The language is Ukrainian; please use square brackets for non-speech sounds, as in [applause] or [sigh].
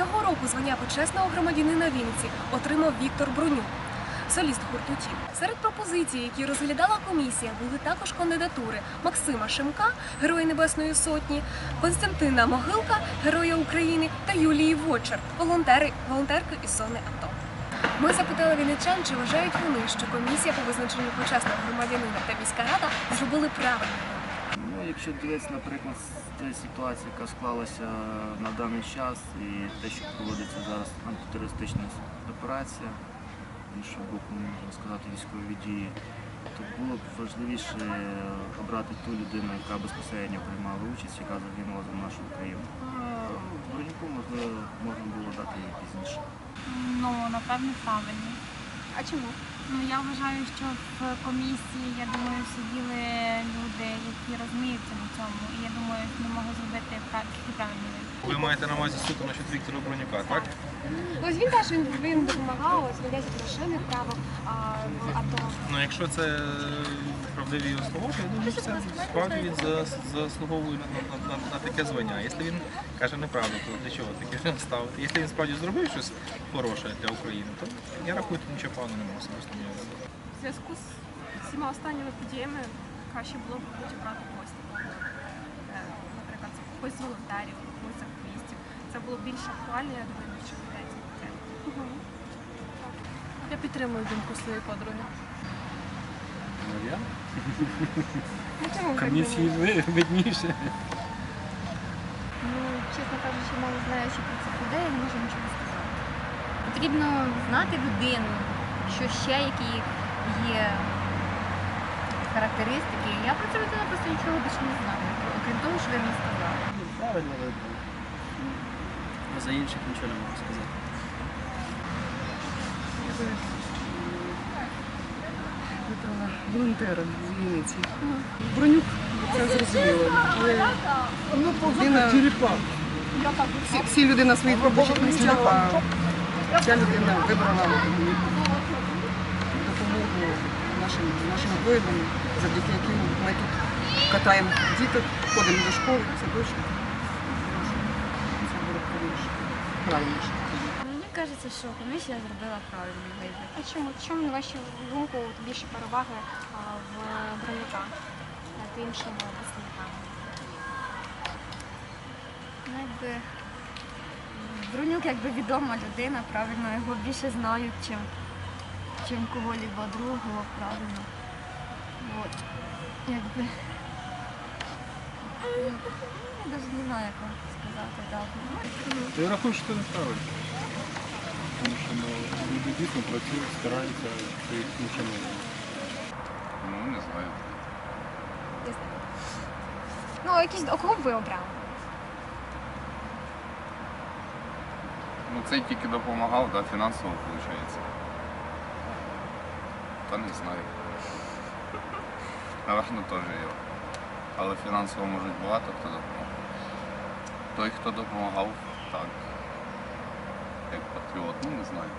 Цього року звання почесного громадянина Вінниці отримав Віктор Брунюк. Соліст гурту «Тім». Серед пропозицій, які розглядала комісія, були також кандидатури Максима Шимка, Героя Небесної Сотні, Константина Могилка, Героя України та Юлії Вочер, волонтери, волонтерки із зони АТО. Ми запитали вінничан, чи вважають вони, що комісія по визначенню почесного громадянина та міська рада зробили правильно. Ну, якщо дивитися, наприклад, з тієї ситуації, яка склалася на даний час, і те, що проводиться зараз антитерористична операція, іншого боку, можна сказати, військові дії, то було б важливіше обрати ту людину, яка безпосередньо приймала участь, яка загинула за нашу Україну. А Броніку, можливо, можна було дати її пізніше. Ну, напевно, правильно. А чому? Ну, я вважаю, що в комісії, я думаю, сиділи люди, які розуміються на цьому. І я думаю, ми могли зробити пра- тільки правильний вибір. Ви маєте на увазі суто насчет Віктора Бронюка, так? Ось він теж він, він допомагав, ось він 10 грошей відправив а, в АТО. Ну якщо це правдиві його слова, то я думаю, що це справді він за- заслуговує на, на, на, на таке звання. Якщо він каже неправду, то для чого таке [laughs] ставити? Якщо він справді зробив щось хороше для України, то я рахую, що нічого поганого немає особисто мені. В зв'язку з всіма останніми подіями краще було б когось такого. Е, Наприклад, когось з волонтерів, когось активістів. Це було більш актуально, я думаю, більше людей це. Я підтримую думку своєї подруги. Ну, чому Комісії видніше. Ну, чесно кажучи, мало знаючи про цих людей, я не можу нічого сказати. Потрібно знати людину, що ще які є характеристики. Я про цю людину просто нічого більше не знаю, окрім того, що ви мені сказали. Правильно вибрали. За інших нічого не можу сказати. Волонтера з Вінниці. Бронюк, це зрозуміло. Але людина, всі, всі люди на своїх робочих місцях, а ця людина вибрала нашим, нашим воїнам, завдяки яким ми тут катаємо діток, ходимо до школи. Це буде правильніше. правильніше. Мені кажеться, що комісія зробила правильний вибір. А чому? Чому, на вашу думку, більше переваги в бронюка над іншими представниками? Ну, якби Брунюк якби відома людина, правильно, його більше знають, чим, чим кого-либо другого, правильно. От. Якби. Я навіть не знаю, як вам сказати, так. То я рахую, що це неправильно. Тому що ну, люди дійсно працюють, стараються, що їх не. Ну, не знаю. Ну, якісь а кого б ви обрали? Ну, цей тільки допомагав, да, фінансово, виходить. Та не знаю. Напевно, теж його. Але фінансово можуть багато хто допомагав. Той, хто допомагав, так. Як патріот, ну не знаю.